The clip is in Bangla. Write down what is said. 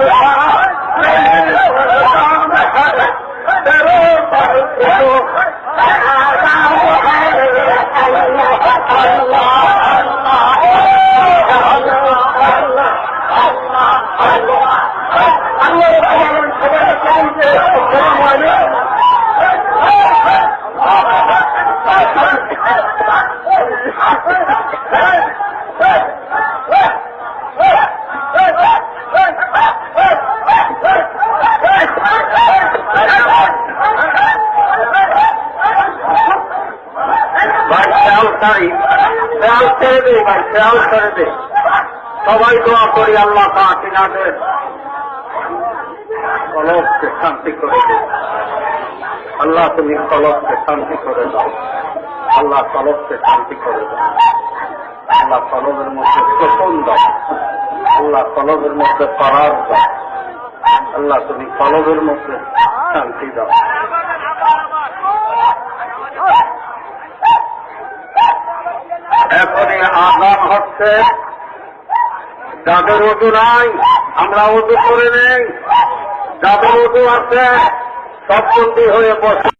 राम খেয়াল ছেড়ে দে ভাই খেয়াল ছেড়ে দে সবাই দোয়া করি আল্লাহ কাকিনাদের কলবকে শান্তি করে দে আল্লাহ তুমি কলবকে শান্তি করে দাও। আল্লাহ কলবকে শান্তি করে দাও আল্লাহ কলবের মধ্যে শোষণ দাও আল্লাহ কলবের মধ্যে করার দাও আল্লাহ তুমি কলবের মধ্যে শান্তি দাও। এখনই আগাম হচ্ছে। যাদের উজু নাই, আমরা উজু করে নেই। যাদের উজু আছে সব হয়ে বসে